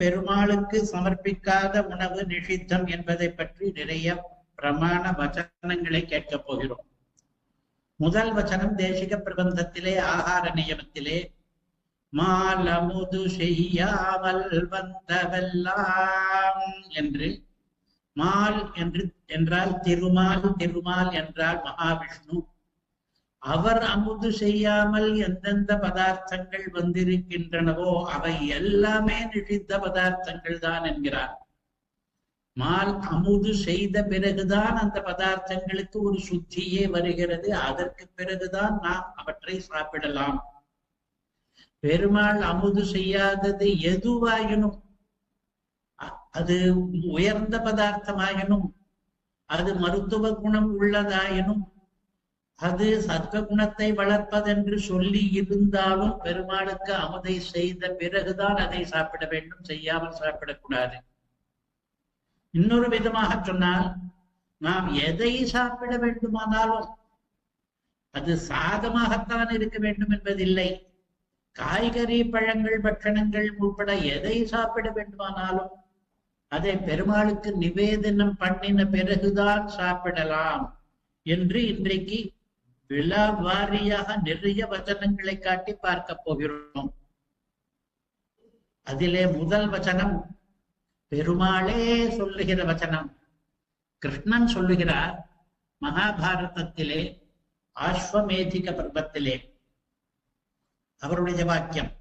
பெருமாளுக்கு சமர்ப்பிக்காத உணவு நிஷித்தம் என்பதை பற்றி நிறைய பிரமாண வச்சனங்களை கேட்கப் போகிறோம். முதல் வச்சனம் தேசிக பிரபந்தத்திலே ஆகார நியமத்திலே மாலமுது செய்யாமல் வந்தவெல்லாம் என்று மால் என்று என்றால் திருமால் திருமால் என்றால் மகாவிஷ்ணு அவர் அமுது செய்யாமல் எந்தெந்த பதார்த்தங்கள் வந்திருக்கின்றனவோ அவை எல்லாமே நிஷித்த பதார்த்தங்கள் தான் என்கிறார். மால் அமுது செய்த பிறகுதான் அந்த பதார்த்தங்களுக்கு ஒரு சுத்தியே வருகிறது. அதற்கு பிறகுதான் நாம் அவற்றை சாப்பிடலாம். பெருமாள் அமுது செய்யாதது எதுவாயினும் அது உயர்ந்த பதார்த்தமாயினும் அது மருத்துவ குணம் உள்ளதாயினும் அது சத்வகுணத்தை வளர்ப்பதென்று சொல்லி இருந்தாலும் பெருமாளுக்கு அமுதை செய்த பிறகுதான் அதை சாப்பிட வேண்டும் செய்யாமல் சாப்பிடக்கூடாது. இன்னொரு விதமாக சொன்னால் நாம் எதை சாப்பிட வேண்டுமானாலும் அது சாதமாகத்தான் இருக்க வேண்டும் என்பதில்லை. காய்கறி பழங்கள் பட்சணங்கள் உட்பட எதை சாப்பிட வேண்டுமானாலும் அதை பெருமாளுக்கு நிவேதனம் பண்ணின பிறகுதான் சாப்பிடலாம் என்று இன்றைக்கு விழா வாரியாக நிறைய வச்சனங்களை காட்டி பார்க்க போகிறோம். அதிலே முதல் வச்சனம் பெருமாளே சொல்லுகிற வச்சனம் கிருஷ்ணன் சொல்லுகிறார் மகாபாரதத்திலே ஆஸ்வமேதிக பர்வத்திலே. அவருடைய வாக்கியம்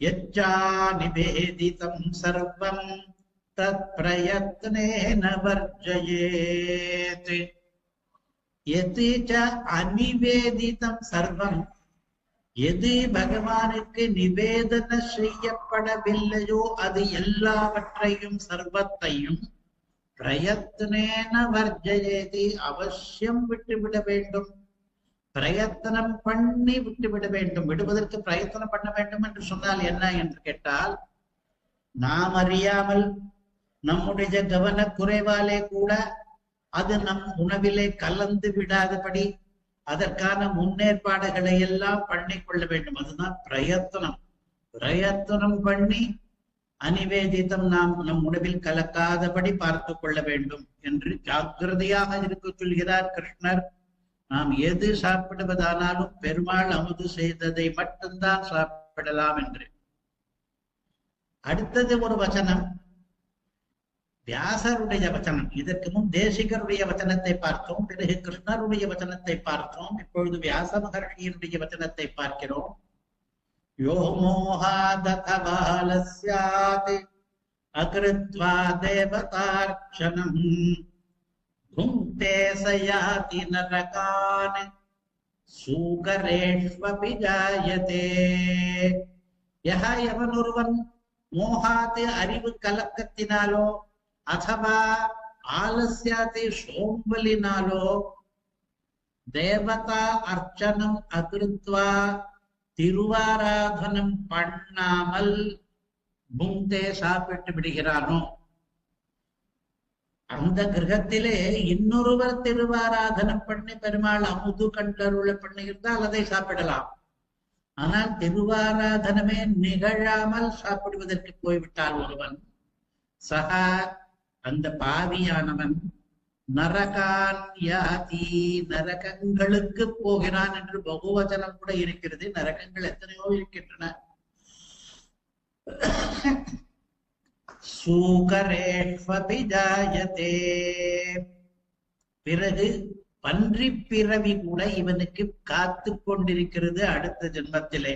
எச்சா நிவேதிதம் சர்வம் தத் பிரயத்னேன வர்ஜயேத். எது அநிவேதிதம் சர்வம்? எது பகவானுக்கு நிவேதன செய்யப்படவில்லையோ அது எல்லாவற்றையும் சர்வத்தையும் பிரயத்னேன வர்ஜயேதி அவசியம் விட்டுவிட வேண்டும். பிரயத்தனம் பண்ணி விட்டுவிட வேண்டும். விடுவதற்கு பிரயத்தனம் பண்ண வேண்டும் என்று சொன்னால் என்ன என்று கேட்டால் நாம் அறியாமல் நம்முடைய கவன குறைவாலே கூட அது நம் உணவிலே கலந்து விடாதபடி அதற்கான முன்னேற்பாடுகளை எல்லாம் பண்ணி கொள்ள வேண்டும். அதுதான் பிரயத்தனம். பிரயத்தனம் பண்ணி அநிவேதிதம் நாம் நம் உணவில் கலக்காதபடி பார்த்து கொள்ள வேண்டும் என்று ஜாக்கிரதையாக இருக்க சொல்கிறார் கிருஷ்ணர். நாம் எது சாப்பிடுவதானாலும் பெருமாள் அமுது செய்ததை மட்டும்தான் சாப்பிடலாம் என்று. அடுத்தது ஒரு வச்சனம் வியாசருடைய வச்சனம் இதற்கு முன் தேசிகருடைய வச்சனத்தை பார்த்தோம் பிறகு கிருஷ்ணருடைய வச்சனத்தை பார்த்தோம் இப்பொழுது வியாச மகர்ஷியினுடைய வச்சனத்தை பார்க்கிறோம் யோ மோகாதகபாலஸ்யாத் அகிருத்வா தேவதார்ச்சனம் புங்கே சயாதி நரகான் சூகரேஷ்வபி ஜாயதே யஹ எவன் ஒருவன் மோகாத்து அறிவு கலக்கத்தினாலோ ಅಥವಾ ಆಲಸ್ಯಾತಿ ಸೋಂಬಲಿನಾಲೋ தேவதா அர்ச்சனம் அகிருத்வா திருவாராதனம் பண்ணாமல் புங்கே சாப்பிட்டு விடுகிறானோ அந்த கிரகத்திலே இன்னொருவர் திருவாராதனம் பண்ணி பெருமாள் அமுது கண்டருளை பண்ணியிருந்தால் அதை சாப்பிடலாம் ஆனால் திருவாராதனமே நிகழாமல் சாப்பிடுவதற்கு போய்விட்டால் ஒருவன் சகா அந்த பாவியானவன் நரகான் யாதி நரகங்களுக்கு போகிறான் என்று பகுவச்சனம் கூட இருக்கிறது. நரகங்கள் எத்தனையோ இருக்கின்றன. சூகரேஷ்வபி ஜாயதே. பிறகு பன்றி பிறவி கூட இவனுக்கு காத்து கொண்டிருக்கிறது அடுத்த ஜென்மத்திலே.